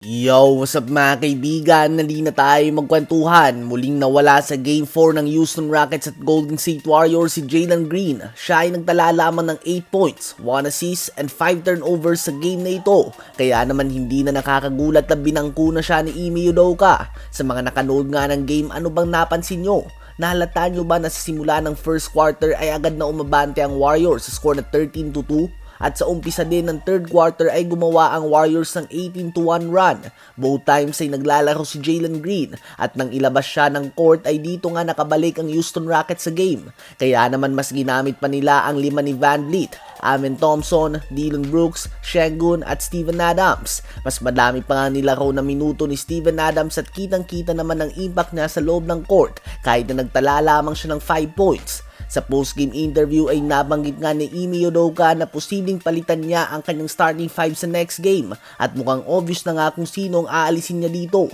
Yo, what's up mga kaibigan? Nali na tayo magkwentuhan. Muling nawala sa Game 4 ng Houston Rockets at Golden State Warriors si Jalen Green. Siya ay nagtala lamang ng 8 points, 1 assist, and 5 turnovers sa game na ito. Kaya naman hindi na nakakagulat na binangko na siya ni Ime Udoka. Sa mga nakanood nga ng game, ano bang napansin nyo? Nahalata nyo ba na sa simula ng first quarter ay agad na umabante ang Warriors sa score na 13 to 2? At sa umpisa din ng third quarter ay gumawa ang Warriors ng 18 to 1 run. Both times ay naglalaro si Jalen Green at nang ilabas siya ng court ay dito nga nakabalik ang Houston Rockets sa game. Kaya naman mas ginamit pa nila ang lima ni Van Vliet, Amen Thompson, Dylan Brooks, Shengun at Steven Adams. Mas madami pa nga nilaro na minuto ni Steven Adams at kitang kita naman ang impact niya sa loob ng court kahit na nagtala lamang siya ng 5 points. Sa post-game interview ay nabanggit nga ni Ime Udoka na posibleng palitan niya ang kanyang starting five sa next game at mukhang obvious na nga kung sino ang aalisin niya dito.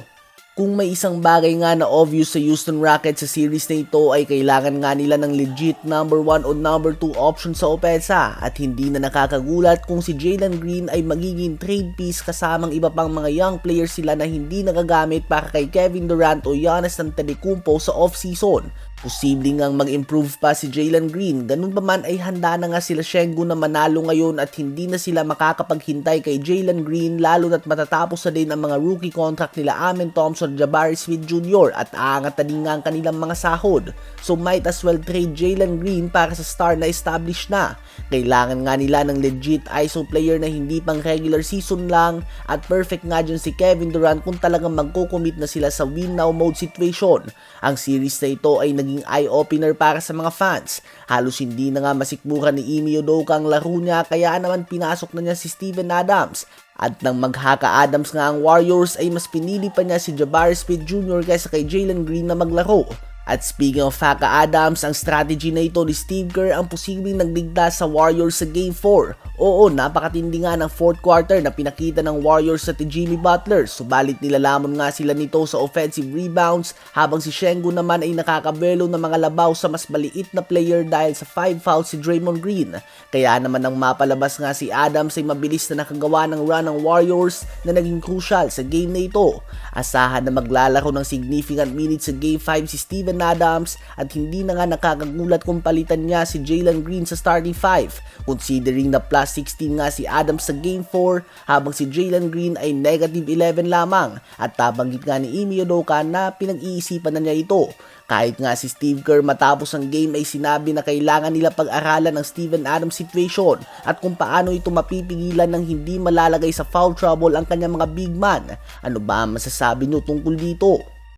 Kung may isang bagay nga na obvious sa Houston Rockets sa series na ito ay kailangan nga nila ng legit number 1 o number 2 option sa opensa at hindi na nakakagulat kung si Jalen Green ay magiging trade piece kasamang iba pang mga young players sila na hindi nagagamit para kay Kevin Durant o Giannis Antetokounmpo sa off-season. Posibleng ngang mag-improve pa si Jalen Green, ganun pa man ay handa na nga sila Shengu na manalo ngayon at hindi na sila makakapaghintay kay Jalen Green lalo na't matatapos na din ang mga rookie contract nila Amen Thompson, Jabari Smith Jr. at aangat na din nga ang kanilang mga sahod. So might as well trade Jalen Green para sa star na established na. Kailangan nga nila ng legit ISO player na hindi pang regular season lang at perfect nga dyan si Kevin Durant kung talagang magko-commit na sila sa win now mode situation. Ang series na ito ay naging eye-opener para sa mga fans. Halos hindi na nga masikmuran ni Ime Udoka ang laro niya kaya naman pinasok na niya si Steven Adams. At nang maghaka Adams nga ang Warriors ay mas pinili pa niya si Jabari Smith Jr. kaysa kay Jalen Green na maglaro. At speaking of Haka Adams, ang strategy na ito ni Steve Kerr ang posibleng nagligtas sa Warriors sa Game 4. Oo, napakatindi nga ng fourth quarter na pinakita ng Warriors sa Jimmy Butler, subalit nilalamon nga sila nito sa offensive rebounds habang si Shengun naman ay nakakabelo ng mga labaw sa mas maliit na player dahil sa 5 fouls si Draymond Green. Kaya naman nang mapalabas nga si Adams ay mabilis na nakagawa ng run ng Warriors na naging crucial sa game na ito. Asahan na maglalaro ng significant minutes sa Game 5 si Steven Adams at hindi na nga nakakagulat kung palitan niya si Jalen Green sa starting 5 considering na plus 16 nga si Adams sa Game 4 habang si Jalen Green ay negative 11 lamang at tabanggit nga ni Ime Udoka na pinag-iisipan na niya ito. Kahit nga si Steve Kerr matapos ang game ay sinabi na kailangan nila pag-aralan ng Steven Adams situation at kung paano ito mapipigilan ng hindi malalagay sa foul trouble ang kanyang mga big man. Ano ba ang masasabi nyo tungkol dito?